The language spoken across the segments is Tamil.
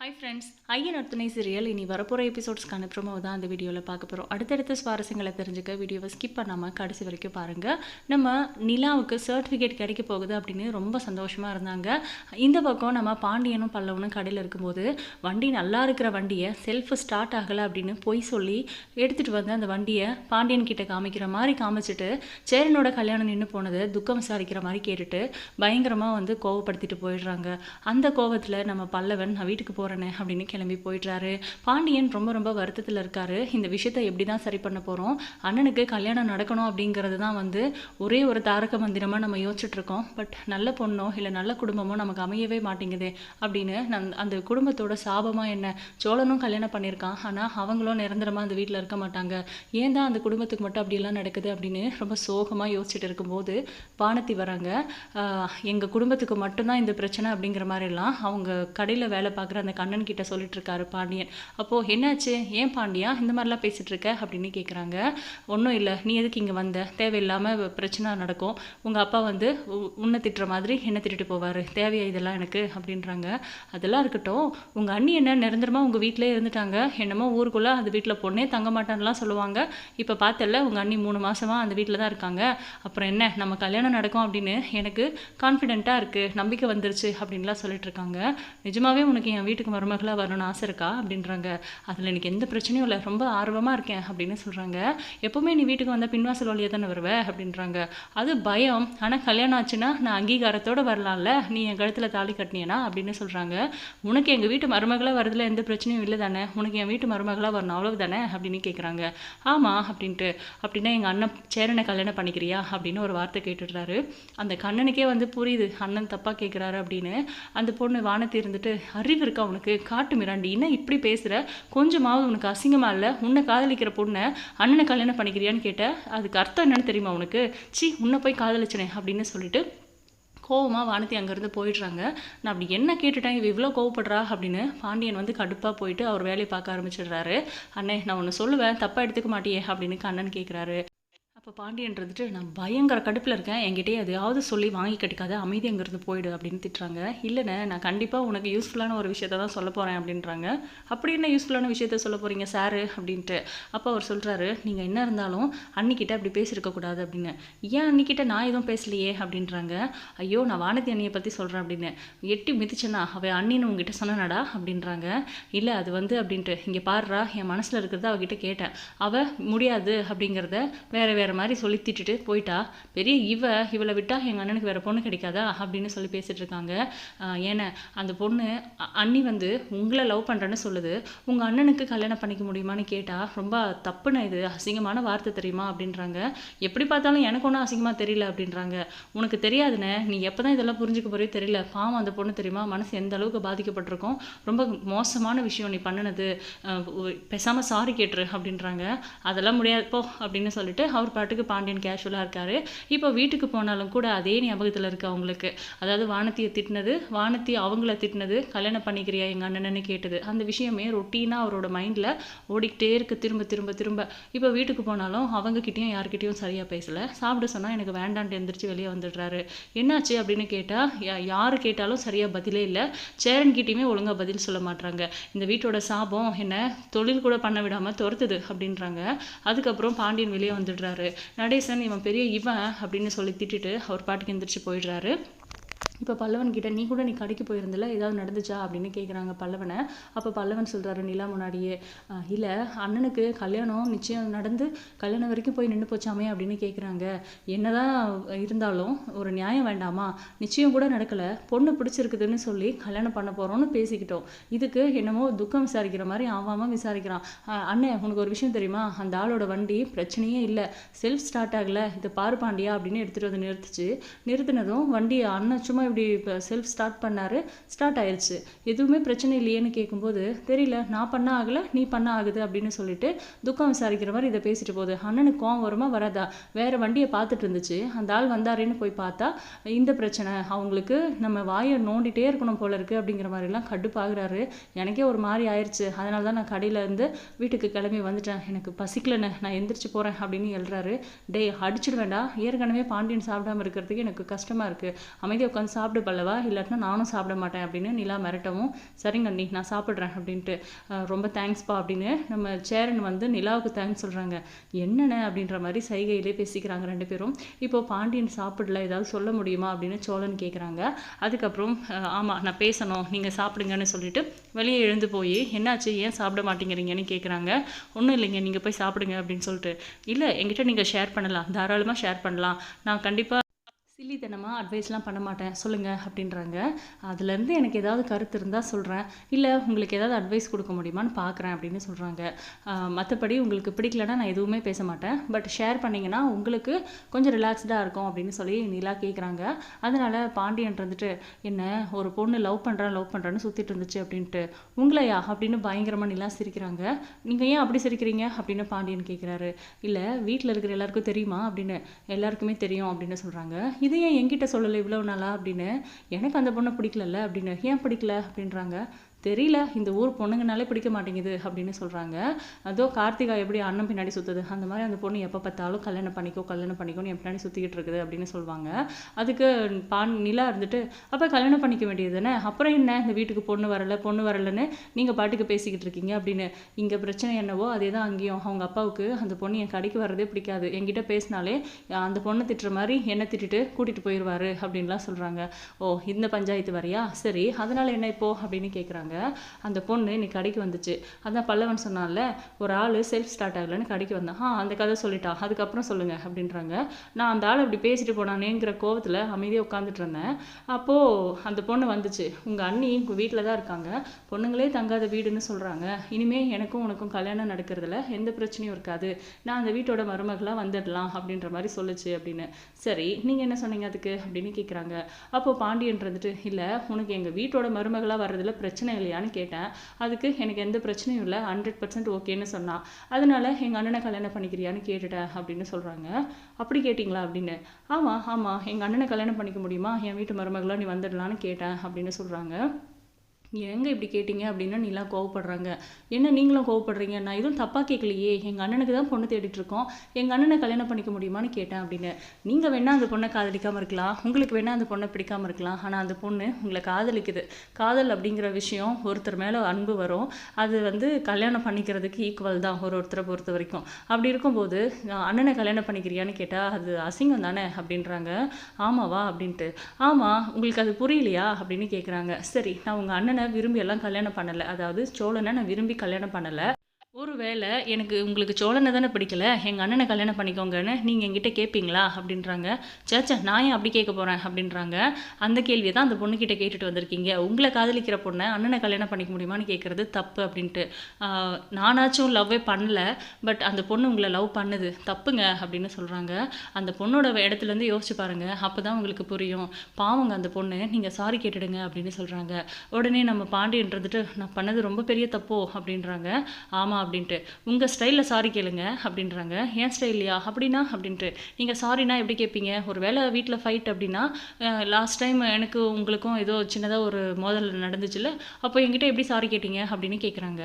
Hi friends Ayyanar Thunai serial இனி வரப்போகிற எபிசோட்ஸ்க்கான ப்ரோமோ தான் அந்த வீடியோவில் பார்க்க போகிறோம் அடுத்தடுத்த சுவாரஸ்யங்களை தெரிஞ்சுக்க வீடியோவை ஸ்கிப் பண்ணாமல் கடைசி வரைக்கும் பாருங்கள் நம்ம நிலாவுக்கு சர்டிஃபிகேட் கிடைக்க போகுது அப்படின்னு ரொம்ப சந்தோஷமாக இருந்தாங்க. இந்த பக்கம் நம்ம பாண்டியனும் பல்லவனும் கடையில் இருக்கும்போது வண்டி நல்லா இருக்கிற வண்டியை செல்ஃப் ஸ்டார்ட் ஆகலை அப்படின்னு பொய் சொல்லி எடுத்துகிட்டு வந்து அந்த வண்டியை பாண்டியன் கிட்ட காமிக்கிற மாதிரி காமிச்சிட்டு சேரனோட கல்யாணம் நின்று போனது துக்கம் விசாரிக்கிற மாதிரி கேட்டுட்டு பயங்கரமாக வந்து கோவப்படுத்திட்டு போயிடுறாங்க. அந்த கோவத்தில் நம்ம பல்லவன் நான் வீட்டுக்கு போகிற போகிறேனே அப்படின்னு கிளம்பி போயிடுறாரு. பாண்டியன் ரொம்ப ரொம்ப வருத்தத்தில் இருக்காரு. இந்த விஷயத்தை எப்படி தான் சரி பண்ண போகிறோம் அண்ணனுக்கு கல்யாணம் நடக்கணும் அப்படிங்கிறது தான் வந்து ஒரே ஒரு தாரக மந்திரமாக நம்ம யோசிச்சுட்ருக்கோம் பட் நல்ல பொண்ணோ இல்லை நல்ல குடும்பமோ நமக்கு அமையவே மாட்டேங்குது அப்படின்னு நம் அந்த குடும்பத்தோட சாபமாக என்ன? சோழனும் கல்யாணம் பண்ணியிருக்கான். ஆனால் அவங்களும் நிரந்தரமாக அந்த வீட்டில் இருக்க மாட்டாங்க. ஏன் தான் அந்த குடும்பத்துக்கு மட்டும் அப்படிலாம் நடக்குது அப்படின்னு ரொம்ப சோகமாக யோசிச்சுட்டு இருக்கும்போது பானத்தி வராங்க. எங்கள் குடும்பத்துக்கு மட்டும்தான் இந்த பிரச்சனை அப்படிங்கிற மாதிரிலாம் அவங்க கடையில் வேலை பார்க்குற அந்த கண்ணன் கிட்ட சொல்லிட்டு இருக்காரு பாண்டியன். அப்போது என்னாச்சு? ஏன் பாண்டியா? இந்த மாதிரிலாம் பேசிட்டு இருக்க அப்படின்னு கேட்குறாங்க ஒன்றும் இல்லை. நீ எதுக்கு இங்கே வந்த? தேவையில்லாமல் பிரச்சனை நடக்கும். உங்கள் அப்பா வந்து உன்னை திட்டுற மாதிரி என்ன திட்டுட்டு போவார். தேவையா இதெல்லாம் எனக்கு? அப்படின்றாங்க. அதெல்லாம் இருக்கட்டும். உங்கள் அண்ணி என்ன நிரந்தரமாக உங்கள் வீட்டிலே இருந்துட்டாங்க. என்னமோ ஊருக்குள்ளே அந்த வீட்டில் பொண்ணே தங்க மாட்டான்லாம் சொல்லுவாங்க. இப்போ பார்த்தல உங்கள் அண்ணி மூணு மாதமாக அந்த வீட்டில் தான் இருக்காங்க. அப்புறம் என்ன? நம்ம கல்யாணம் நடக்கும் அப்படின்னு எனக்கு கான்ஃபிடென்ட்டாக இருக்குது நம்பிக்கை வந்துருச்சு அப்படின்லாம் சொல்லிட்டு இருக்காங்க நிஜமாவே உனக்கு என் வீட்டுக்கு மருமகளாக வரணும்னு ஆசை இருக்கா? அப்படின்றாங்க. அதில் எனக்கு எந்த பிரச்சனையும் இல்லை. ரொம்ப ஆர்வமாக இருக்கேன் அப்படின்னு சொல்கிறாங்க எப்போவுமே நீ வீட்டுக்கு வந்தால் பின்வாசல் வழியாக தானே வருவ? அப்படின்றாங்க. அது பயம். ஆனால் கல்யாணம் ஆச்சுன்னா நான் அங்கீகாரத்தோடு வரலாம்ல. நீ என் கழுத்தில் தாலி கட்டினியனா அப்படின்னு சொல்கிறாங்க உனக்கு எங்கள் வீட்டு மருமகளாக வரதுல எந்த பிரச்சனையும் இல்லை தானே. உனக்கு என் வீட்டு மருமகளாக வரணும். அவ்வளவு தானே? அப்படின்னு கேட்குறாங்க ஆமாம் அப்படின்ட்டு. அப்படின்னா எங்கள் அண்ணன் சேரனை கல்யாணம் பண்ணிக்கிறியா? அப்படின்னு ஒரு வார்த்தை கேட்டுடுறாரு. அந்த கண்ணனுக்கே வந்து புரியுது. அண்ணன் தப்பாக கேட்குறாரு அப்படின்னு. அந்த பொண்ணு வானத்தி இருந்துட்டு அறிவு இருக்கா உனக்கு காட்டு மிராண்டி. என்ன இப்படி பேசுகிற கொஞ்சமாவது உனக்கு அசிங்கமாக இல்லை? உன்னை காதலிக்கிற பொண்ணை அண்ணனை கல்யாணம் பண்ணிக்கிறியான்னு கேட்ட அதுக்கு அர்த்தம் என்னன்னு தெரியுமா உனக்கு? சி உன்னை போய் காதலிச்சனே அப்படின்னு சொல்லிட்டு கோவமாக வானதி அங்கேருந்து போயிடுறாங்க. நான் அப்படி என்ன கேட்டுட்டேன்? இவ இவ்வளோ கோவப்படுறா அப்படின்னு பாண்டியன் வந்து கடுப்பாக போயிட்டு அவர் வேலையை பார்க்க ஆரம்பிச்சிடுறாரு. அண்ணே நான் ஒன்று சொல்லுவேன். தப்பாக எடுத்துக்க மாட்டியே அப்படின்னு கண்ணன் கேட்குறாரு இப்போ பாண்டியன்றது நான் பயங்கர கடுப்பில் இருக்கேன். என்கிட்டயே எதையாவது சொல்லி வாங்கி கட்டிக்காத அமைதி அங்கேருந்து போயிடு அப்படின்னு திட்டுறாங்க. இல்லைண்ணே நான் கண்டிப்பாக உனக்கு யூஸ்ஃபுல்லான ஒரு விஷயத்த தான் சொல்ல போகிறேன் அப்படின்றாங்க. அப்படி என்ன யூஸ்ஃபுல்லான விஷயத்த சொல்ல போகிறீங்க சாரு அப்படின்ட்டு. அப்போ அவர் சொல்கிறாரு நீங்கள் என்ன இருந்தாலும் அன்னிக்கிட்ட அப்படி பேசியிருக்கக்கூடாது அப்படின்னு. ஏன் அன்னிக்கிட்ட நான் எதுவும் பேசலையே? அப்படின்றாங்க. ஐயோ நான் வானதி அண்ணியை பற்றி சொல்கிறேன் அப்படின்னு. எட்டி மிதிச்சேன்னா அவள் அண்ணின்னு உங்ககிட்ட சொன்னனாடா? அப்படின்றாங்க. இல்லை அது வந்து அப்படின்ட்டு. இங்கே பாருடா என் மனசில் இருக்கிறத அவகிட்ட கேட்டேன். அவள் முடியாது அப்படிங்கிறத வேறு வேறு மாதிரி சொல்லி திட்டுட்டு போயிட்டா பெரிய இவ இவளை விட்டால் எங்கள் அண்ணனுக்கு வேறு பொண்ணு கிடைக்காதா? அப்படின்னு சொல்லி பேசிகிட்டு இருக்காங்க. ஏன்னா அந்த பொண்ணு அ- அண்ணி வந்து உங்களை லவ் பண்ணுறேன்னு சொல்லுது. உங்கள் அண்ணனுக்கு கல்யாணம் பண்ணிக்க முடியுமான்னு கேட்டால் ரொம்ப தப்புன இது அசிங்கமான வார்த்தை தெரியுமா? அப்படின்றாங்க. எப்படி பார்த்தாலும் எனக்கு ஒன்றும் அசிங்கமாக தெரியல அப்படின்றாங்க. உனக்கு தெரியாதுண்ணே நீ எப்போ தான் இதெல்லாம் புரிஞ்சுக்க போறியோ தெரியல. பாவம் அந்த பொண்ணு தெரியுமா? மனசு எந்த அளவுக்கு பாதிக்கப்பட்டிருக்கும்? ரொம்ப மோசமான விஷயம் நீ பண்ணினது. பேசாமல் சாரி கேட்டுரு அப்படின்றாங்க. அதெல்லாம் முடியாது போ அப்படின்னு சொல்லிட்டு அவர் பாட்டுக்கு பாண்டியன் கேஷுவலாக இருக்காரு. இப்போ வீட்டுக்கு போனாலும் கூட அதே ஞாபகத்தில் இருக்கு அவங்களுக்கு. அதாவது வானத்தியை திட்டினது வானத்தி அவங்கள திட்டினது கல்யாணம் பண்ணிக்கிறியா எங்கள் அண்ணன்னு கேட்டது. அந்த விஷயமே ரொட்டீனாக அவரோட மைண்டில் ஓடிக்கிட்டே இருக்கு. திரும்ப திரும்ப திரும்ப. இப்போ வீட்டுக்கு போனாலும் அவங்கக்கிட்டேயும் யார்கிட்டயும் சரியாக பேசலை. சாப்பிட சொன்னால் எனக்கு வேண்டான்ட்டு எந்திரிச்சு வெளியே வந்துடுறாரு. என்னாச்சு அப்படின்னு கேட்டால் யார் கேட்டாலும் சரியாக பதிலே இல்லை. சேரன்கிட்டையுமே ஒழுங்காக பதில் சொல்ல மாட்டாங்க இந்த வீட்டோட சாபம் என்ன? தொழில் கூட பண்ண விடாமல் துரத்துது அப்படின்றாங்க. அதுக்கப்புறம் பாண்டியன் வெளியே வந்துடுறாரு. நடேசன் இவன் பெரிய இவன் அப்படின்னு சொல்லி திட்டிட்டு அவர் பாட்டுக்கு எந்திரிச்சு போயிடுறாரு. இப்போ பல்லவன் கிட்ட நீ கூட நீ கடைக்கு போயிருந்தல ஏதாவது நடந்துச்சா? அப்படின்னு கேட்குறாங்க பல்லவனை. அப்போ பல்லவன் சொல்கிறாரு நிலா முன்னாடியே. இல்லை அண்ணனுக்கு கல்யாணம் நிச்சயம் நடந்து கல்யாணம் வரைக்கும் போய் நின்று போச்சாமே? அப்படின்னு கேட்குறாங்க என்னதான் இருந்தாலும் ஒரு நியாயம் வேண்டாமா? நிச்சயம் கூட நடக்கலை. பொண்ணு பிடிச்சிருக்குதுன்னு சொல்லி கல்யாணம் பண்ண போகிறோம்னு பேசிக்கிட்டோம். இதுக்கு என்னமோ துக்கம் விசாரிக்கிற மாதிரி ஆவாமல் விசாரிக்கிறான். அண்ணன் அண்ணே உனக்கு ஒரு விஷயம் தெரியுமா? அந்த ஆளோட வண்டி பிரச்சனையே இல்லை. செல்ஃப் ஸ்டார்ட் ஆகலை. இதை பாரு பாண்டியா அப்படின்னு எடுத்துகிட்டு வந்து நிறுத்துச்சு. நிறுத்தினதும் வண்டி அண்ணன் சும்மா இப்படி இப்போ செல்ஃப் ஸ்டார்ட் பண்ணார் ஸ்டார்ட் ஆயிடுச்சு எதுவுமே பிரச்சனை இல்லையேன்னு கேட்கும்போது தெரியல நான் பண்ண ஆகலை நீ பண்ண ஆகுது அப்படின்னு சொல்லிட்டு துக்கம் விசாரிக்கிற மாதிரி இதை பேசிட்டு போகுது. அண்ணனுக்கு கோவம் வருமா வராதா? வேற வண்டியை பார்த்துட்டு இருந்துச்சு. அந்த ஆள் வந்தாரேன்னு போய் பார்த்தா இந்த பிரச்சனை அவங்களுக்கு நம்ம வாயை நோண்டிட்டே இருக்கணும் போல இருக்கு அப்படிங்கிற மாதிரிலாம் கடுப்பாகிறாரு. எனக்கே ஒரு மாதிரி ஆயிடுச்சு அதனால தான் நான் கடையில் இருந்து வீட்டுக்கு கிளம்பி வந்துட்டேன். எனக்கு பசிக்கலன்னு நான் எந்திரிச்சு போகிறேன் அப்படின்னு எழுறாரு. டேய் அடிச்சிடுவேண்டா ஏற்கனவே பாண்டியன் சாப்பிடாம இருக்கிறதுக்கு எனக்கு கஷ்டமா இருக்கு. அமைதியாக உட்காந்து சாப்பிடு பல்லவா இல்லாட்டினா நானும் சாப்பிட மாட்டேன் அப்படின்னு நிலா மிரட்டவும் சரிங்க அண்ணி நான் சாப்பிட்றேன் அப்படின்ட்டு. ரொம்ப தேங்க்ஸ்ப்பா அப்படின்னு நம்ம சேரன் வந்து நிலாவுக்கு தேங்க்ஸ் சொல்கிறாங்க என்னென்ன அப்படின்ற மாதிரி சைகையிலே பேசிக்கிறாங்க ரெண்டு பேரும். இப்போ பாண்டியன் சாப்பிடல ஏதாவது சொல்ல முடியுமா அப்படின்னு சோழன் கேட்குறாங்க அதுக்கப்புறம் ஆமாம் நான் பேசணும் நீங்கள் சாப்பிடுங்கன்னு சொல்லிட்டு வெளியே எழுந்து போய் என்னாச்சு? ஏன் சாப்பிட மாட்டேங்கிறீங்கன்னு கேட்குறாங்க ஒன்றும் இல்லைங்க நீங்கள் போய் சாப்பிடுங்க அப்படின்னு சொல்லிட்டு. இல்லை என்கிட்ட நீங்கள் ஷேர் பண்ணலாம் தாராளமாக ஷேர் பண்ணலாம். நான் கண்டிப்பாக சில்லித்தனமாக அட்வைஸ்லாம் பண்ண மாட்டேன். சொல்லுங்கள் அப்படின்றாங்க. அதுலேருந்து எனக்கு ஏதாவது கருத்து இருந்தால் சொல்கிறேன் இல்லை உங்களுக்கு ஏதாவது அட்வைஸ் கொடுக்க முடியுமான்னு பார்க்குறேன் அப்படின்னு சொல்கிறாங்க மற்றபடி உங்களுக்கு பிடிக்கலன்னா நான் எதுவுமே பேச மாட்டேன். பட் ஷேர் பண்ணிங்கன்னா உங்களுக்கு கொஞ்சம் ரிலாக்ஸ்டாக இருக்கும் அப்படின்னு சொல்லி நிலா கேட்குறாங்க அதனால் பாண்டியன் இருந்துட்டு என்ன ஒரு பொண்ணு லவ் பண்ணுறேன் லவ் பண்ணுறேன்னு சுற்றிட்டு இருந்துச்சு அப்படின்ட்டு. உங்களையா? அப்படின்னு பயங்கரமாக நிலா சிரிக்கிறாங்க. நீங்கள் ஏன் அப்படி சிரிக்கிறீங்க? அப்படின்னு பாண்டியன் கேட்குறாரு இல்லை வீட்டில் இருக்கிற எல்லாருக்கும் தெரியுமா? அப்படின்னு எல்லாருக்குமே தெரியும் அப்படின்னு சொல்கிறாங்க இது ஏன் என்கிட்ட சொல்லலை இவ்வளோ நாளா அப்படின்னு? எனக்கு அந்த பொண்ணை பிடிக்கலல்ல அப்படின்னு. ஏன் பிடிக்கல அப்படின்றாங்க. தெரியல இந்த ஊர் பொண்ணுங்கனாலே பிடிக்க மாட்டேங்குது அப்படின்னு சொல்கிறாங்க அதோ கார்த்திகா எப்படி அண்ணன் பின்னாடி சுற்றுது அந்த மாதிரி அந்த பொண்ணு எப்போ பார்த்தாலும் கல்யாணம் பண்ணிக்கோ கல்யாணம் பண்ணிக்கோன்னு என் பின்னாடி சுற்றிக்கிட்டு இருக்குது அப்படின்னு சொல்லுவாங்க அதுக்கு பான் நிலா இருந்துட்டு அப்போ கல்யாணம் பண்ணிக்க வேண்டியது தானே அப்புறம் என்ன? இந்த வீட்டுக்கு பொண்ணு வரல பொண்ணு வரலன்னு நீங்கள் பாட்டுக்கு பேசிக்கிட்டு இருக்கீங்க அப்படின்னு. இங்கே பிரச்சனை என்னவோ அதே தான் அங்கேயும். அவங்க அப்பாவுக்கு அந்த பொண்ணு என் கடைக்கு வர்றதே பிடிக்காது. என்கிட்ட பேசினாலே அந்த பொண்ணை திட்டுற மாதிரி என்னை திட்டிட்டு கூட்டிகிட்டு போயிடுவாரு அப்படின்லாம் சொல்கிறாங்க ஓ இந்த பஞ்சாயத்து வரையா? சரி அதனால் என்ன இப்போ? அப்படின்னு கேட்குறாங்க அந்த பொண்ணு இன்னைக்கு கடைக்கு வந்துச்சு. அதான் பல்லவன் சொன்னான்ல ஒரு ஆள் செல்ஃப் ஸ்டார்ட் ஆகலைன்னு கடைக்கு வந்தான். ஆ அந்த கதை சொல்லிட்டான் அதுக்கப்புறம் சொல்லுங்க அப்படின்றாங்க. நான் அந்த ஆள் இப்படி பேசிட்டு போனானேங்கிற கோவத்தில் அமைதியாக உட்காந்துட்டு இருந்தேன். அப்போது அந்த பொண்ணு வந்துச்சு. உங்கள் அண்ணி உங்கள் வீட்டில் தான் இருக்காங்க. பொண்ணுங்களே தங்காத வீடுன்னு சொல்கிறாங்க இனிமே எனக்கும் உனக்கும் கல்யாணம் நடக்கிறதுல எந்த பிரச்சனையும் இருக்காது. நான் அந்த வீட்டோட மருமகளாக வந்துடலாம் அப்படின்ற மாதிரி சொல்லுச்சு அப்படின்னு. சரி நீங்கள் என்ன சொன்னீங்க அதுக்கு? அப்படின்னு கேட்குறாங்க அப்போது பாண்டியன் இருந்துட்டு இல்லை உனக்கு எங்கள் வீட்டோட மருமகளாக வர்றதுல பிரச்சனை இல்லையான்னு கேட்டேன். அதுக்கு எனக்கு எந்த பிரச்சனையும் இல்லை ஹண்ட்ரட் பர்சன்ட் ஓகேன்னு சொன்னான் அதனால எங்கள் அண்ணனை கல்யாணம் பண்ணிக்கிறியான்னு கேட்டுட்டேன் அப்படின்னு சொல்கிறாங்க அப்படி கேட்டிங்களா அப்படின்னு? ஆமாம் ஆமாம் எங்கள் அண்ணனை கல்யாணம் பண்ணிக்க முடியுமா? என் வீட்டு மருமகளாக நீ வந்துடலான்னு கேட்டேன் அப்படின்னு சொல்கிறாங்க ஏங்க இப்படி கேட்டீங்க? அப்படின்னா நீலாம் கோவப்படுறாங்க. என்ன நீங்களும் கோவப்படுறீங்க? நான் எதுவும் தப்பாக கேட்கலையே. எங்கள் அண்ணனுக்கு தான் பொண்ணு தேடிட்டு இருக்கோம். எங்கள் அண்ணனை கல்யாணம் பண்ணிக்க முடியுமான்னு கேட்டேன் அப்படின்னு. நீங்கள் வேணால் அந்த பொண்ணை காதலிக்காமல் இருக்கலாம். உங்களுக்கு வேணால் அந்த பொண்ணை பிடிக்காமல் இருக்கலாம். ஆனால் அந்த பொண்ணு உங்களை காதலிக்குது. காதல் அப்படிங்கிற விஷயம் ஒருத்தர் மேலே அன்பு வரும். அது வந்து கல்யாணம் பண்ணிக்கிறதுக்கு ஈக்குவல் தான் ஒரு ஒருத்தரை பொறுத்த வரைக்கும். அப்படி இருக்கும்போது நான் அண்ணனை கல்யாணம் பண்ணிக்கிறியான்னு கேட்டால் அது அசிங்கம் தானே? அப்படின்றாங்க. ஆமாவா? அப்படின்ட்டு. ஆமாம் உங்களுக்கு அது புரியலையா? அப்படின்னு கேட்குறாங்க சரி நான் உங்கள் அண்ணனை விரும்பி எல்லாம் கல்யாணம் பண்ணலை. அதாவது சோழனை நான் விரும்பி கல்யாணம் பண்ணலை. ஒருவேளை எனக்கு உங்களுக்கு சோழனை தானே பிடிக்கல? எங்கள் அண்ணனை கல்யாணம் பண்ணிக்கோங்கன்னு நீங்கள் என்கிட்ட கேட்பீங்களா அப்படின்றாங்க. சேச்சா நான் ஏன் அப்படி கேட்க போகிறேன் அப்படின்றாங்க. அந்த கேள்வியை தான் அந்த பொண்ணுக்கிட்ட கேட்டுட்டு வந்திருக்கீங்க. உங்களை காதலிக்கிற பொண்ணை அண்ணனை கல்யாணம் பண்ணிக்க முடியுமான்னு கேட்குறது தப்பு அப்படின்ட்டு. நானாச்சும் லவ்வே பண்ணல பட் அந்த பொண்ணு உங்களை லவ் பண்ணுது. தப்புங்க அப்படின்னு சொல்கிறாங்க அந்த பொண்ணோட இடத்துலேருந்து யோசிச்சு பாருங்கள் அப்போ தான் உங்களுக்கு புரியும். பாவங்க அந்த பொண்ணு. நீங்கள் சாரி கேட்டுடுங்க அப்படின்னு சொல்கிறாங்க உடனே நம்ம பாண்டியன்றதுட்டு நான் பண்ணது ரொம்ப பெரிய தப்போ அப்படின்றாங்க. ஆமாம் அப்படின்ட்டு. உங்கள் ஸ்டைலில் சாரி கேளுங்க அப்படின்றாங்க. ஏன் ஸ்டைல்லையா அப்படின்னா அப்படின்ட்டு. நீங்கள் சாரினா எப்படி கேட்பீங்க ஒரு வேளை வீட்டில் ஃபைட் அப்படின்னா லாஸ்ட் டைம் எனக்கு உங்களுக்கும் ஏதோ சின்னதாக ஒரு மோதல் நடந்துச்சுல்ல அப்போ என்கிட்ட எப்படி சாரி கேட்டீங்க அப்படின்னு கேட்குறாங்க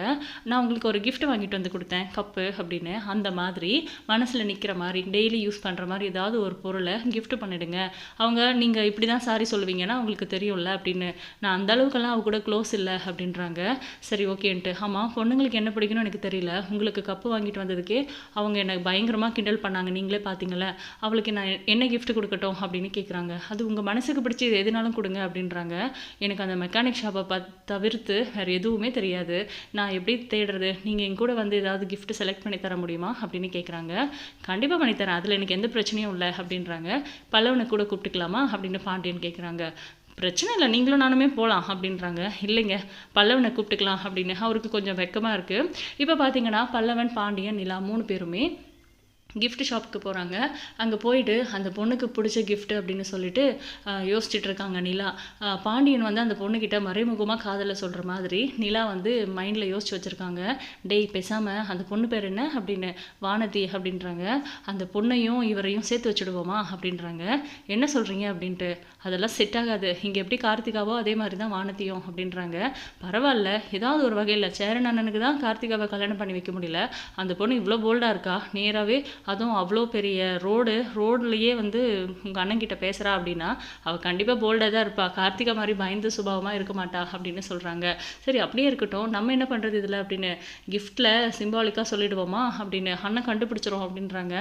நான் உங்களுக்கு ஒரு கிஃப்ட் வாங்கிட்டு வந்து கொடுத்தேன் கப்பு அப்படின்னு. அந்த மாதிரி மனசில் நிற்கிற மாதிரி டெய்லி யூஸ் பண்ணுற மாதிரி ஏதாவது ஒரு பொருளை கிஃப்ட் பண்ணிடுங்க. அவங்க நீங்கள் இப்படி தான் சாரி சொல்லுவீங்கன்னா உங்களுக்கு தெரியும்ல அப்படின்னு. நான் அந்த அளவுக்கெல்லாம் அவ கூட க்ளோஸ் இல்லை அப்படின்றாங்க. சரி ஓகேன்ட்டு ஆமாம் பொண்ணுங்களுக்கு என்ன பிடிக்கணும்னு எனக்கு தெரியல. உங்களுக்கு கப்பு வாங்கிட்டு வந்ததுக்கே அவங்க என்னை பயங்கரமாக கிண்டல் பண்ணாங்க. நீங்களே பார்த்தீங்களே அவளுக்கு நான் என்ன கிஃப்ட் கொடுக்கட்டும் அப்படின்னு கேட்குறாங்க அது உங்கள் மனசுக்கு பிடிச்சது எதுனாலும் கொடுங்க அப்படின்றாங்க. எனக்கு அந்த மெக்கானிக் ஷாப்பை ப தவிர்த்து வேறு எதுவுமே தெரியாது. நான் எப்படி தேடுறது? நீங்கள் என் கூட வந்து ஏதாவது கிஃப்ட் செலக்ட் பண்ணி தர முடியுமா? அப்படின்னு கேட்குறாங்க கண்டிப்பாக பண்ணித்தரேன் அதில் எனக்கு எந்த பிரச்சனையும் இல்லை அப்படின்றாங்க. பல்லவனை கூட கூப்பிட்டுக்கலாமா அப்படின்னு பாண்டியன் கேட்குறாங்க பிரச்சனை இல்லை நீங்களும் நானுமே போகலாம் அப்படின்றாங்க. இல்லைங்க பல்லவனை கூப்பிட்டுக்கலாம் அப்படின்னு. அவருக்கு கொஞ்சம் வெக்கமாக இருக்குது இப்போ பார்த்தீங்கன்னா பல்லவன் பாண்டியன் நிலா மூணு பேருமே கிஃப்ட் ஷாப்புக்கு போகிறாங்க அங்கே போயிட்டு அந்த பொண்ணுக்கு பிடிச்ச கிஃப்ட் அப்படின்னு சொல்லிட்டு யோசிச்சுட்டு இருக்காங்க நிலா. பாண்டியன் வந்து அந்த பொண்ணுக்கிட்ட மறைமுகமாக காதலை சொல்கிற மாதிரி நிலா வந்து மைண்டில் யோசிச்சு வச்சுருக்காங்க. டேய் பேசாமல் அந்த பொண்ணு பேர் என்ன? அப்படின்னு. வானதி அப்படின்றாங்க. அந்த பொண்ணையும் இவரையும் சேர்த்து வச்சுடுவோமா? அப்படின்றாங்க. என்ன சொல்கிறீங்க அப்படின்ட்டு. அதெல்லாம் செட் ஆகாது. இங்கே எப்படி கார்த்திகாவோ அதே மாதிரி தான் வானத்தியும் அப்படின்றாங்க. பரவாயில்ல ஏதாவது ஒரு வகையில் சேரன் அண்ணனுக்கு தான் கார்த்திகாவை கல்யாணம் பண்ணி வைக்க முடியல. அந்த பொண்ணு இவ்வளோ போல்டாக இருக்கா? நேராகவே அதுவும் அவ்வளோ பெரிய ரோடு ரோட்லேயே வந்து உங்கள் அண்ணன்கிட்ட பேசுகிறா அப்படின்னா அவள் கண்டிப்பாக போல்டாக தான் இருப்பா. கார்த்திகா மாதிரி பயந்து சுபாவமாக இருக்க மாட்டா அப்படின்னு சொல்கிறாங்க சரி அப்படியே இருக்கட்டும். நம்ம என்ன பண்ணுறது இதில் அப்படின்னு கிஃப்ட்டில் சிம்பாலிக்காக சொல்லிடுவோமா அப்படின்னு அண்ணன் கண்டுபிடிச்சிரும் அப்படின்றாங்க.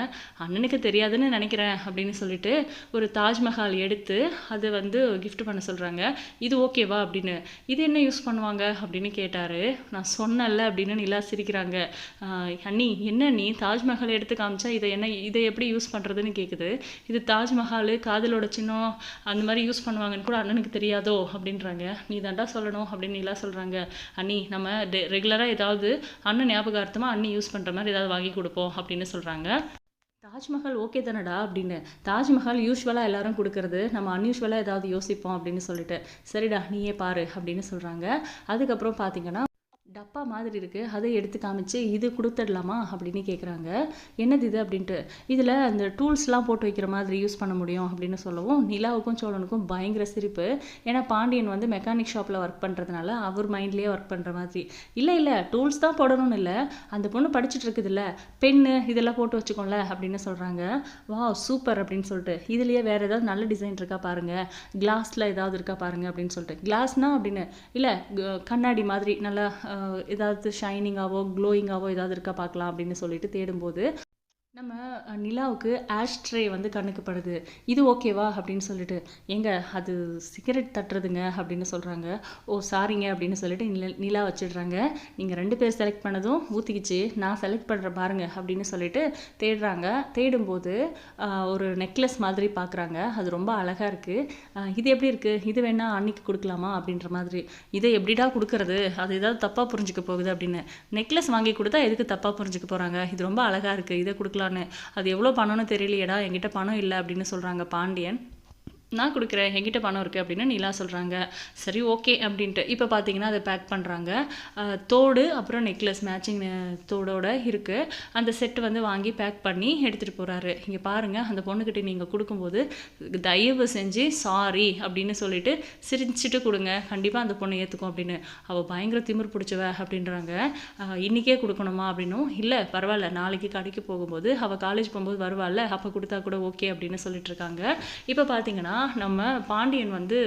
அண்ணனுக்கு தெரியாதுன்னு நினைக்கிறேன் அப்படின்னு சொல்லிட்டு ஒரு தாஜ்மஹால் எடுத்து அதை வந்து கிஃப்ட் பண்ண சொல்கிறாங்க இது ஓகேவா அப்படின்னு. இது என்ன யூஸ் பண்ணுவாங்க அப்படின்னு கேட்டார். நான் சொன்னேன்ல அப்படின்னு நிலா சிரிக்கிறாங்க. அண்ணி என்ன நீ தாஜ்மஹால் எடுத்து காமிச்சா இதை என்ன இதை எப்படி யூஸ் பண்ணுறதுன்னு கேட்குது இது தாஜ்மஹால் காதலோட சின்னம் அந்த மாதிரி யூஸ் பண்ணுவாங்கன்னு கூட அண்ணனுக்கு தெரியாதோ அப்படின்றாங்க. நீ தாண்டா சொல்லணும் அப்படின்னு நிலா சொல்கிறாங்க அண்ணி நம்ம ரெகுலராக ஏதாவது அண்ணன் ஞாபகார்த்தமாக அண்ணி யூஸ் பண்ணுற மாதிரி ஏதாவது வாங்கி கொடுப்போம் அப்படின்னு சொல்கிறாங்க தாஜ்மஹால் ஓகே தானடா அப்படின்னு. தாஜ்மஹால் யூஸ்வலாக எல்லாரும் கொடுக்கறது நம்ம அன்யூஸ்வலாக ஏதாவது யோசிப்போம் அப்படின்னு சொல்லிட்டு. சரிடா நீயே பாரு அப்படின்னு சொல்கிறாங்க அதுக்கப்புறம் பார்த்தீங்கன்னா டப்பா மாதிரி இருக்குது அதை எடுத்து காமிச்சு இது கொடுத்துடலாமா அப்படின்னு கேட்குறாங்க என்னது இது அப்படின்ட்டு. இதில் அந்த டூல்ஸ்லாம் போட்டு வைக்கிற மாதிரி யூஸ் பண்ண முடியும் அப்படின்னு சொல்லவும் நிலாவுக்கும் சோழனுக்கும் பயங்கர சிரிப்பு. ஏன்னா பாண்டியன் வந்து மெக்கானிக் ஷாப்பில் ஒர்க் பண்ணுறதுனால அவர் மைண்ட்லேயே ஒர்க் பண்ணுற மாதிரி. இல்லை இல்லை டூல்ஸ் தான் போடணும்னு இல்லை. அந்த பொண்ணு படிச்சுட்டு இருக்குதுல்ல பென்னு இதெல்லாம் போட்டு வச்சுக்கோங்கள அப்படின்னு சொல்கிறாங்க வா சூப்பர் அப்படின்னு சொல்லிட்டு. இதுலேயே வேறு ஏதாவது நல்ல டிசைன் இருக்கா பாருங்கள் கிளாஸில் ஏதாவது இருக்கா பாருங்கள் அப்படின்னு சொல்லிட்டு. கிளாஸ்னா அப்படின்னு இல்லை கண்ணாடி மாதிரி நல்லா ஏதாவது ஷைனிங்காகவோ க்ளோயிங்காவோ ஏதாவது இருக்கா பார்க்கலாம் அப்படின்னு சொல்லிட்டு தேடும்போது நம்ம நிலாவுக்கு ஆஷ்ட்ரே வந்து கண்ணுக்கு படுது இது ஓகேவா அப்படின்னு சொல்லிட்டு எங்க அது சிகரெட் தட்டுறதுங்க அப்படின்னு சொல்கிறாங்க ஓ சாரிங்க அப்படின்னு சொல்லிட்டு நில நிலா வச்சிடுறாங்க. நீங்கள் ரெண்டு பேர் செலக்ட் பண்ணதும் ஊற்றிக்கிச்சு நான் செலக்ட் பண்ணுறேன் பாருங்க அப்படின்னு சொல்லிட்டு தேடுறாங்க. தேடும்போது ஒரு நெக்லஸ் மாதிரி பார்க்குறாங்க அது ரொம்ப அழகாக இருக்குது இது எப்படி இருக்குது இது வேணால் அன்னைக்கு கொடுக்கலாமா? அப்படின்ற மாதிரி. இதை எப்படிடா கொடுக்கறது? அது ஏதாவது தப்பாக புரிஞ்சுக்க போகுது அப்படின்னு. நெக்லஸ் வாங்கி கொடுத்தா எதுக்கு தப்பாக புரிஞ்சுக்க போகிறாங்க இது ரொம்ப அழகாக இருக்குது இதை கொடுக்கலாம்? கொடுக்கலான்னு அது எவ்வளோ பணம்னு தெரியலையடா என்கிட்ட பணம் இல்லை அப்படின்னு சொல்கிறாங்க பாண்டியன். நான் கொடுக்குறேன் என்கிட்ட பணம் இருக்குது அப்படின்னு நிலா சொல்கிறாங்க சரி ஓகே அப்படின்ட்டு. இப்போ பார்த்தீங்கன்னா அதை பேக் பண்ணுறாங்க தோடு அப்புறம் நெக்லஸ் மேட்சிங் தோடோட இருக்குது அந்த செட்டு வந்து வாங்கி பேக் பண்ணி எடுத்துகிட்டு போகிறாரு இங்கே பாருங்கள் அந்த பொண்ணுக்கிட்ட நீங்கள் கொடுக்கும்போது தயவு செஞ்சு சாரி அப்படின்னு சொல்லிட்டு சிரிச்சிட்டு கொடுங்க. கண்டிப்பாக அந்த பொண்ணை ஏற்றுக்கும் அப்படின்னு. அவள் பயங்கர திமிர் பிடிச்சவ அப்படின்றாங்க. இன்றைக்கே கொடுக்கணுமா அப்படின்னும் இல்லை பரவாயில்ல. நாளைக்கு கடைக்கு போகும்போது அவள் காலேஜ் போகும்போது வருவாள்ல. அப்போ கொடுத்தா கூட ஓகே அப்படின்னு சொல்லிட்டு இருக்காங்க. இப்போ பார்த்தீங்கன்னா நம்ம பாண்டியன் வந்து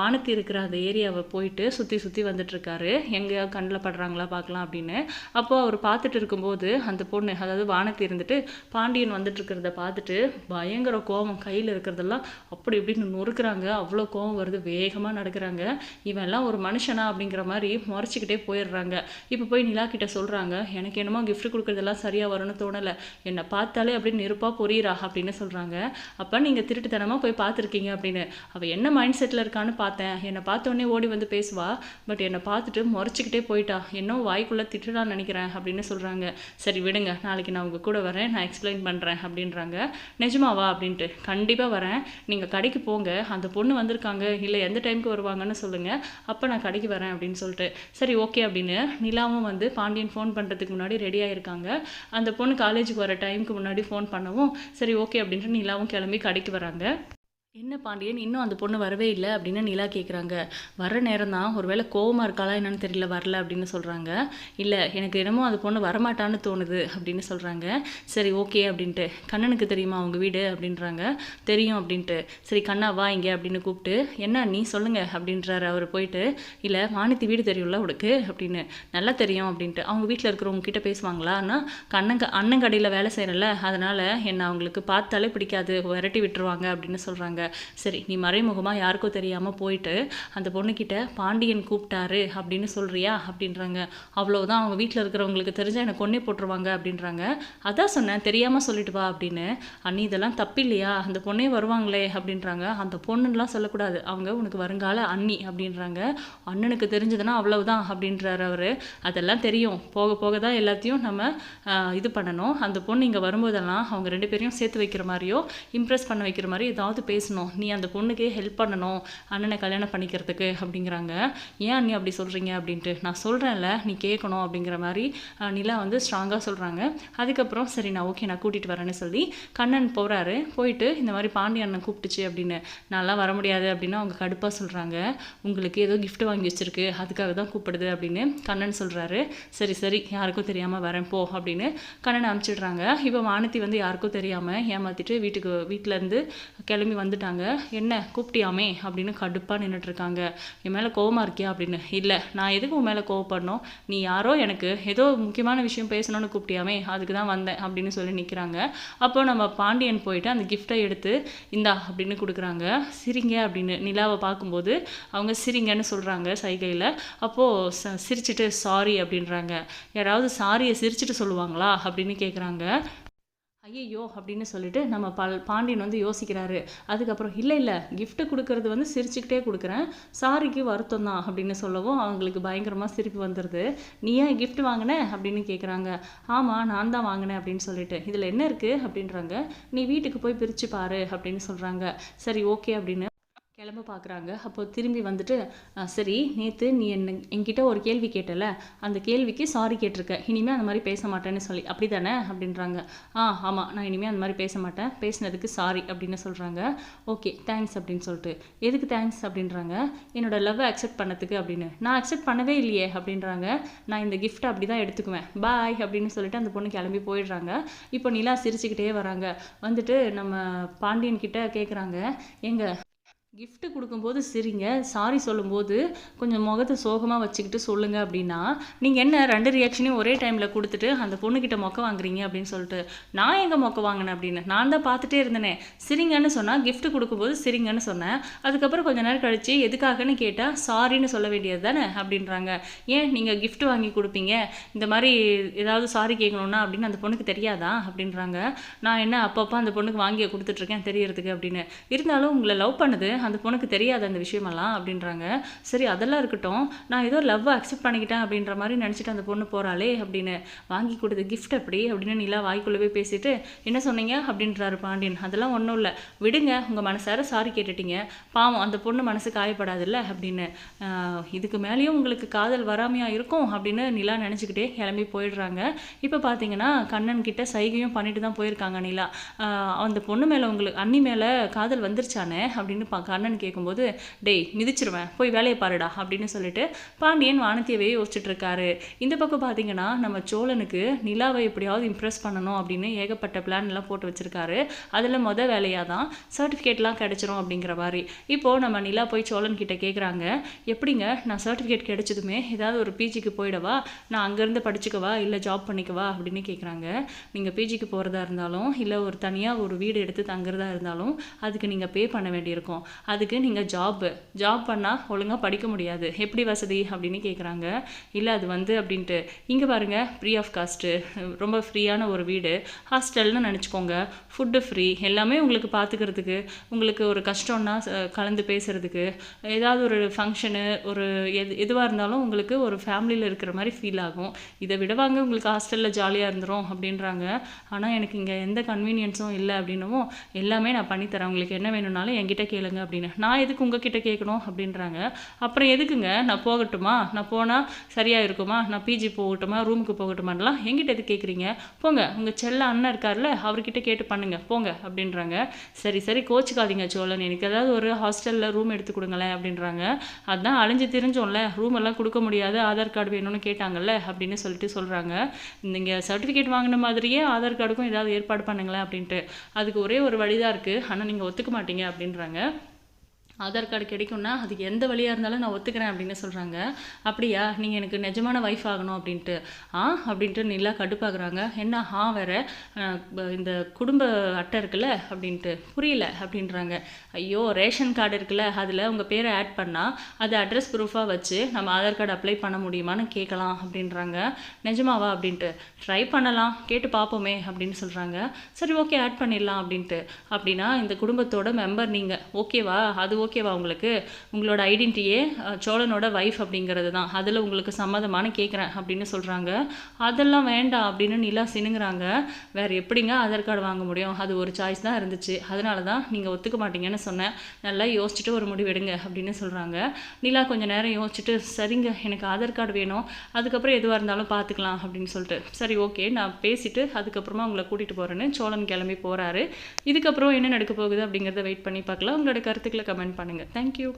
வானத்தி இருக்கிற அந்த ஏரியாவை போயிட்டு சுற்றி சுற்றி வந்துட்டுருக்காரு. எங்கேயா எங்கேயாவது கண்ணில் படுறாங்களா பார்க்கலாம் அப்படின்னு. அப்போ அவர் பார்த்துட்டு இருக்கும்போது அந்த பொண்ணு அதாவது வானத்தி இருந்துட்டு பாண்டியன் வந்துட்டுருக்கிறத பார்த்துட்டு பயங்கர கோவம். கையில் இருக்கிறதெல்லாம் அப்படி இப்படின்னு நொறுக்கிறாங்க. அவ்வளோ கோவம் வருது. வேகமாக நடக்கிறாங்க. இவன் எல்லாம் ஒரு மனுஷனா அப்படிங்கிற மாதிரி முறைச்சிக்கிட்டே போயிடுறாங்க. இப்போ போய் நிலா கிட்ட சொல்கிறாங்க எனக்கு என்னமோ கிஃப்ட் கொடுக்குறதெல்லாம் சரியாக வரும்னு தோணலை. என்னை பார்த்தாலே அப்படியே நெருப்பாக பொரியிறா அப்படின்னு சொல்கிறாங்க அப்போ நீங்கள் திருட்டுத்தனமாக போய் பார்த்துருக்கீங்க. அப்படின்னு. அவள் என்ன மைண்ட் செட்டில் இருக்கான்னு பார்த்தேன். என்னை பார்த்தோன்னே ஓடி வந்து பேசுவா. பட் என்னை பார்த்துட்டு முறைச்சிக்கிட்டே போயிட்டா. என்னோ வாய்க்குள்ளே திட்டுறான்னு நினைக்கிறேன் அப்படின்னு சொல்கிறாங்க சரி விடுங்க. நாளைக்கு நான் உங்கள் கூட வரேன். நான் எக்ஸ்பிளைன் பண்ணுறேன் அப்படின்றாங்க. நிஜமாவா அப்படின்ட்டு. கண்டிப்பாக வரேன். நீங்கள் கடைக்கு போங்க. அந்த பொண்ணு வந்திருக்காங்க. இல்லை எந்த டைமுக்கு வருவாங்கன்னு சொல்லுங்கள் அப்போ நான் கடைக்கு வரேன் அப்படின்னு சொல்லிட்டு. சரி ஓகே அப்படின்னு நிலாவும் வந்து பாண்டியன் ஃபோன் பண்ணுறதுக்கு முன்னாடி ரெடி ஆயிருக்காங்க. அந்த பொண்ணு காலேஜுக்கு வர டைமுக்கு முன்னாடி ஃபோன் பண்ணவும் சரி ஓகே அப்படின்ட்டு நிலாவும் கிளம்பி கடைக்கு வராங்க. என்ன பாண்டியன்? இன்னும் அந்த பொண்ணு வரவே இல்லை அப்படின்னு நிலா கேட்குறாங்க வர நேரம் தான் ஒருவேளை கோவமாக இருக்காளா என்னன்னு தெரியல வரல அப்படின்னு சொல்கிறாங்க இல்லை எனக்கு என்னமோ அந்த பொண்ணு வரமாட்டான்னு தோணுது அப்படின்னு சொல்கிறாங்க சரி ஓகே அப்படின்ட்டு. கண்ணனுக்கு தெரியுமா அவங்க வீடு? அப்படின்றாங்க. தெரியும் அப்படின்ட்டு. சரி கண்ணா வா இங்கே அப்படின்னு கூப்பிட்டு. என்ன நீ சொல்லுங்கள் அப்படின்றாரு அவர் போயிட்டு. இல்லை வானத்தி வீடு தெரியும்ல உனக்கு? அப்படின்னு. நல்லா தெரியும் அப்படின்ட்டு. அவங்க வீட்டில் இருக்கிறவங்க கிட்ட பேசுவாங்களா? ஆனால் கண்ணன் அண்ணன் கடையில் வேலை செய்கிறல அதனால் என்னை அவங்களுக்கு பார்த்தாலே பிடிக்காது. விரட்டி விட்டுருவாங்க அப்படின்னு சொல்கிறாங்க சரி நீ மறைமுகமாக யாருக்கும் தெரியாமல் போயிட்டு அந்த பொண்ணுக்கிட்ட பாண்டியன் கூப்பிட்டாரு அப்படின்னு சொல்கிறியா அப்படின்றாங்க. அவ்வளோதான் அவங்க வீட்டில் இருக்கிறவங்களுக்கு தெரிஞ்சால் என்னை கொன்னே போட்டுருவாங்க அப்படின்றாங்க. அதான் சொன்னேன் தெரியாமல் சொல்லிட்டு வா அப்படின்னு. அண்ணி இதெல்லாம் தப்பில்லையா? அந்த பொண்ணே வருவாங்களே அப்படின்றாங்க. அந்த பொண்ணுலாம் சொல்லக்கூடாது. அவங்க உனக்கு வருங்கால அண்ணி அப்படின்றாங்க. அண்ணனுக்கு தெரிஞ்சதுன்னா அவ்வளவுதான் அப்படின்றார் அவர். அதெல்லாம் தெரியும். போக போக தான் எல்லாத்தையும் நம்ம இது பண்ணணும். அந்த பொண்ணு இங்கே வரும்போதெல்லாம் அவங்க ரெண்டு பேரையும் சேர்த்து வைக்கிற மாதிரியோ இம்ப்ரெஸ் பண்ண வைக்கிற மாதிரி ஏதாவது பேசணும். பேசணும். நீ அந்த பொண்ணுக்கே ஹெல்ப் பண்ணணும். அண்ணனை கல்யாணம் பண்ணிக்கிறதுக்கு அப்படிங்கிறாங்க. ஏன் நீ அப்படி சொல்கிறீங்க அப்படின்ட்டு. நான் சொல்கிறேன்ல நீ கேட்கணும் அப்படிங்கிற மாதிரி நிலா வந்து ஸ்ட்ராங்காக சொல்கிறாங்க அதுக்கப்புறம் சரி நான் ஓகே நான் கூட்டிகிட்டு வரேன்னு சொல்லி கண்ணன் போகிறாரு போயிட்டு இந்த மாதிரி பாண்டி அண்ணன் கூப்பிட்டுச்சு அப்படின்னு நான்லாம் வர முடியாது அப்படின்னு அவங்க கடுப்பாக சொல்கிறாங்க உங்களுக்கு ஏதோ கிஃப்ட் வாங்கி வச்சிருக்கு. அதுக்காக தான் கூப்பிடுது அப்படின்னு கண்ணன் சொல்கிறாரு சரி சரி. யாருக்கும் தெரியாமல் வரேன். போ அப்படின்னு கண்ணனை அனுப்பிச்சிடுறாங்க. இப்போ வானதி வந்து யாருக்கும் தெரியாமல் ஏமாற்றிட்டு வீட்டுக்கு வீட்டிலேருந்து கிளம்பி வந்துட்டாங்க என்ன கூப்பிட்டியாமே? அப்படின்னு கடுப்பாக நின்றுட்டுருக்காங்க என் மேலே கோவமாக இருக்கியா? அப்படின்னு. இல்லை நான் எதுக்கு உன் மேலே கோவப்படணும்? நீ யாரோ எனக்கு ஏதோ முக்கியமான விஷயம் பேசணும்னு கூப்பிட்டியாமே அதுக்கு தான் வந்தேன் அப்படின்னு சொல்லி நிற்கிறாங்க அப்போ நம்ம பாண்டியன் போயிட்டு அந்த கிஃப்ட்டை எடுத்து இந்தா அப்படின்னு கொடுக்குறாங்க. சிரிங்க அப்படின்னு. நிலாவை பார்க்கும்போது அவங்க சிரிங்கன்னு சொல்கிறாங்க சைகையில். அப்போது ச சிரிச்சிட்டு சாரி அப்படின்றாங்க. யாராவது சாரியை சிரிச்சிட்டு சொல்லுவாங்களா? அப்படின்னு கேட்குறாங்க ஐயையோ அப்படின்னு சொல்லிட்டு நம்ம பல் பாண்டியன் வந்து யோசிக்கிறாரு. அதுக்கப்புறம் இல்லை இல்லை கிஃப்ட்டு கொடுக்கறது வந்து சிரிச்சுக்கிட்டே கொடுக்குறேன். சாரிக்கு வருத்தம் தான் அப்படின்னு சொல்லவும் அவங்களுக்கு பயங்கரமாக சிரிப்பு வந்துடுது நீ ஏன் கிஃப்ட் வாங்கின? அப்படின்னு கேட்குறாங்க ஆமாம் நான் தான் வாங்கினேன் அப்படின்னு சொல்லிட்டு. இதில் என்ன இருக்குது அப்படின்றாங்க. நீ வீட்டுக்கு போய் பிரித்து பாரு அப்படின்னு சொல்கிறாங்க சரி ஓகே அப்படின்னு கிளம்ப பார்க்குறாங்க அப்போ திரும்பி வந்துட்டு "ஆ, சரி நேற்று நீ என்ன என்கிட்ட ஒரு கேள்வி கேட்டல. அந்த கேள்விக்கு சாரி கேட்டிருக்க. இனிமேல் அந்த மாதிரி பேச மாட்டேன்னு சொல்லி. அப்படி தானே அப்படின்றாங்க. ஆ ஆமாம் நான் இனிமேல் அந்த மாதிரி பேச மாட்டேன். பேசினதுக்கு சாரி அப்படின்னு சொல்கிறாங்க ஓகே தேங்க்ஸ் அப்படின்னு சொல்லிட்டு. எதுக்கு தேங்க்ஸ் அப்படின்றாங்க. என்னோட லவ்வை அக்செப்ட் பண்ணதுக்கு அப்படின்னு. நான் அக்செப்ட் பண்ணவே இல்லையே அப்படின்றாங்க. நான் இந்த கிஃப்ட் அப்படி தான் எடுத்துக்குவேன். பாய் அப்படின்னு சொல்லிட்டு அந்த பொண்ணு கிளம்பி போயிடுறாங்க. இப்போ நிலா சிரிச்சுக்கிட்டே வராங்க. வந்துட்டு நம்ம பாண்டியன் கிட்ட கேட்குறாங்க எங்கள் கிஃப்ட்டு கொடுக்கும்போது சிரிங்க. சாரி சொல்லும்போது கொஞ்சம் முகத்தை சோகமாக வச்சுக்கிட்டு சொல்லுங்க அப்படின்னா நீங்கள் என்ன ரெண்டு ரியாக்ஷனையும் ஒரே டைமில் கொடுத்துட்டு அந்த பொண்ணுக்கிட்ட மொக்க வாங்குறீங்க அப்படின்னு சொல்லிட்டு நான் எங்கே மொக்க வாங்கினேன் அப்படின்னு? நான் தான் பார்த்துட்டே இருந்தேனே. சிரிங்கன்னு சொன்னால் கிஃப்ட் கொடுக்கும்போது சிரிங்கன்னு சொன்னேன். அதுக்கப்புறம் கொஞ்ச நேரம் கழித்து எதுக்காகன்னு கேட்டால் சாரின்னு சொல்ல வேண்டியது தானே அப்படின்றாங்க. ஏன் நீங்கள் கிஃப்ட் வாங்கி கொடுப்பீங்க? இந்த மாதிரி ஏதாவது சாரி கேட்கணுன்னா அப்படின்னு அந்த பொண்ணுக்கு தெரியாதா அப்படின்றாங்க. நான் என்ன அப்பப்போ அந்த பொண்ணுக்கு வாங்கி கொடுத்துட்ருக்கேன் தெரியறதுக்கு அப்படின்னு. இருந்தாலும் உங்களை லவ் பண்ணுது. அந்த பொண்ணுக்கு தெரியாது அந்த விஷயமெல்லாம் அப்படின்றாங்க. சரி அதெல்லாம் இருக்கட்டும். நான் ஏதோ லவ் அக்செப்ட் பண்ணிக்கிட்டேன் அப்படின்ற மாதிரி நினச்சிட்டு அந்த பொண்ணு போகிறாளே அப்படின்னு. வாங்கி கொடுத்த கிஃப்ட் அப்படி அப்படின்னு நிலா வாய்க்குள்ளவே பேசிட்டு என்ன சொன்னீங்க? அப்படின்றாரு பாண்டியன். அதெல்லாம் ஒன்றும் இல்லை. விடுங்க. உங்கள் மனசார சாரி கேட்டுட்டீங்க. பாவம் அந்த பொண்ணு மனசு காயப்படாதுல்ல? அப்படின்னு. இதுக்கு மேலேயும் உங்களுக்கு காதல் வராமையாக இருக்கும் அப்படின்னு நிலா நினச்சிக்கிட்டே கிளம்பி போயிடுறாங்க. இப்போ பார்த்தீங்கன்னா கண்ணன் கிட்ட சைகையும் பண்ணிட்டு தான் போயிருக்காங்க நிலா. அந்த பொண்ணு மேலே உங்களுக்கு அண்ணி மேலே காதல் வந்துருச்சானே அப்படின்னு பார்க்க கண்ணன் கேட்கும்போது டேய் மிதிச்சிருவேன். போய் வேலையை பாருடா அப்படின்னு சொல்லிட்டு பாண்டியன் வானத்தியவே யோசிச்சுட்டு இருக்காரு இந்த பக்கம் பார்த்தீங்கன்னா நம்ம சோழனுக்கு நிலாவை எப்படியாவது இம்ப்ரெஸ் பண்ணணும் அப்படின்னு ஏகப்பட்ட பிளான் எல்லாம் போட்டு வச்சிருக்காரு. அதில் மொதல் வேலையாக தான் சர்டிஃபிகேட்லாம் கிடைச்சிரும் அப்படிங்கிற மாதிரி. இப்போது நம்ம நிலா போய் சோழன் கிட்ட கேட்குறாங்க எப்படிங்க? நான் சர்டிஃபிகேட் கிடைச்சதுமே ஏதாவது ஒரு பிஜிக்கு போயிடவா? நான் அங்கேருந்து படிச்சுக்கவா? இல்லை ஜாப் பண்ணிக்கவா? அப்படின்னு கேட்குறாங்க நீங்கள் பிஜிக்கு போகிறதா இருந்தாலும் இல்லை ஒரு தனியாக ஒரு வீடு எடுத்து தங்குறதா இருந்தாலும் அதுக்கு நீங்கள் பே பண்ண வேண்டியிருக்கும். அதுக்கு நீங்கள் ஜாப்பு ஜாப் பண்ணால் ஒழுங்காக படிக்க முடியாது. எப்படி வசதி அப்படின்னு கேட்குறாங்க இல்லை அது வந்து அப்படின்ட்டு. இங்கே பாருங்க ஃப்ரீ ஆஃப் காஸ்ட்டு ரொம்ப ஃப்ரீயான ஒரு வீடு. ஹாஸ்டல்னு நினச்சிக்கோங்க. ஃபுட்டு ஃப்ரீ எல்லாமே உங்களுக்கு பார்த்துக்கிறதுக்கு உங்களுக்கு ஒரு கஷ்டம்னா கலந்து பேசுகிறதுக்கு ஏதாவது ஒரு ஃபங்க்ஷனு ஒரு எது எதுவாக இருந்தாலும் உங்களுக்கு ஒரு ஃபேமிலியில் இருக்கிற மாதிரி ஃபீல் ஆகும். இதை விடவாங்க உங்களுக்கு ஹாஸ்டலில் ஜாலியாக இருந்துரும் அப்படின்றாங்க. ஆனால் எனக்கு இங்கே எந்த கன்வீனியன்ஸும் இல்லை அப்படின்னவும் எல்லாமே நான் பண்ணித்தரேன். உங்களுக்கு என்ன வேணும்னாலும் என்கிட்ட கேளுங்க அப்படின்னு. நான் எதுக்கு உங்ககிட்ட கேட்கணும் அப்படின்றாங்க. அப்புறம் எதுக்குங்க? நான் போகட்டுமா? நான் போனால் சரியாக இருக்குமா? நான் பிஜி போகட்டுமா? ரூமுக்கு போகட்டுமான்லாம் எங்கிட்ட எது கேட்குறீங்க போங்க. உங்கள் செல்ல அண்ணன் இருக்கார்ல அவர்கிட்ட கேட்டு பண்ணுங்க. போங்க அப்படின்றாங்க. சரி சரி கோச்சுக்காதீங்க சோழன். எனக்கு ஏதாவது ஒரு ஹாஸ்டலில் ரூம் எடுத்து கொடுங்களேன் அப்படின்றாங்க. அதான் அலைஞ்சு தெரிஞ்சோம்ல. ரூம் எல்லாம் கொடுக்க முடியாது. ஆதார் கார்டு வேணும்னு கேட்டாங்கல்ல அப்படின்னு சொல்லிட்டு சொல்கிறாங்க நீங்கள் சர்டிஃபிகேட் வாங்கின மாதிரியே ஆதார் கார்டுக்கும் ஏதாவது ஏற்பாடு பண்ணுங்களேன் அப்படின்ட்டு. அதுக்கு ஒரே ஒரு வழி தான் இருக்குது ஆனால் நீங்கள் ஒத்துக்க மாட்டீங்க அப்படின்றாங்க. ஆதார் கார்டு கிடைக்கும்னா அதுக்கு எந்த வழியாக இருந்தாலும் நான் ஒத்துக்கிறேன் அப்படின்னு சொல்கிறாங்க அப்படியா? நீங்கள் எனக்கு நிஜமான ஒய்ஃப் ஆகணும் அப்படின்ட்டு. ஆ? அப்படின்ட்டு நல்லா கடுப்பாகிறாங்க என்ன? ஆ வேற. இந்த குடும்ப அட்டை இருக்குல்ல? அப்படின்ட்டு. புரியல அப்படின்றாங்க. ஐயோ ரேஷன் கார்டு இருக்குல்ல? அதில் உங்கள் பேரை ஆட் பண்ணால் அதை அட்ரஸ் ப்ரூஃபாக வச்சு நம்ம ஆதார் கார்டு அப்ளை பண்ண முடியுமான்னு கேட்கலாம் அப்படின்றாங்க. நிஜமாவா அப்படின்ட்டு. ட்ரை பண்ணலாம். கேட்டு பார்ப்போமே அப்படின்னு சொல்கிறாங்க சரி ஓகே ஆட் பண்ணிடலாம் அப்படின்ட்டு. அப்படின்னா இந்த குடும்பத்தோட மெம்பர் நீங்கள் ஓகேவா அது ஓகேவா உங்களுக்கு? உங்களோட ஐடென்டிட்டியே சோழனோட வைஃப் அப்படிங்கிறது தான். அதில் உங்களுக்கு சம்மதமான கேட்குறேன் அப்படின்னு சொல்கிறாங்க அதெல்லாம் வேண்டாம் அப்படின்னு நிலா சினுங்குறாங்க. வேறு எப்படிங்க ஆதார் கார்டு வாங்க முடியும்? அது ஒரு சாய்ஸ் தான் இருந்துச்சு. அதனால தான் நீங்கள் ஒத்துக்க மாட்டீங்கன்னு சொன்னேன். நல்லா யோசிச்சுட்டு ஒரு முடிவு எடுங்க அப்படின்னு சொல்கிறாங்க நிலா கொஞ்சம் நேரம் யோசிச்சுட்டு சரிங்க எனக்கு ஆதார் கார்டு வேணும். அதுக்கப்புறம் எதுவாக இருந்தாலும் பார்த்துக்கலாம் அப்படின்னு சொல்லிட்டு. சரி ஓகே நான் பேசிவிட்டு அதுக்கப்புறமா உங்களை கூட்டிகிட்டு போகிறேன்னு சோழன் கிளம்பி போகிறாரு இதுக்கப்புறம் என்ன நடக்க போகுது அப்படிங்கிறத வெயிட் பண்ணி பார்க்கலாம். உங்களோட கருத்துக்களை கமெண்ட் பண்ணுங்கள் தேங்க்யூ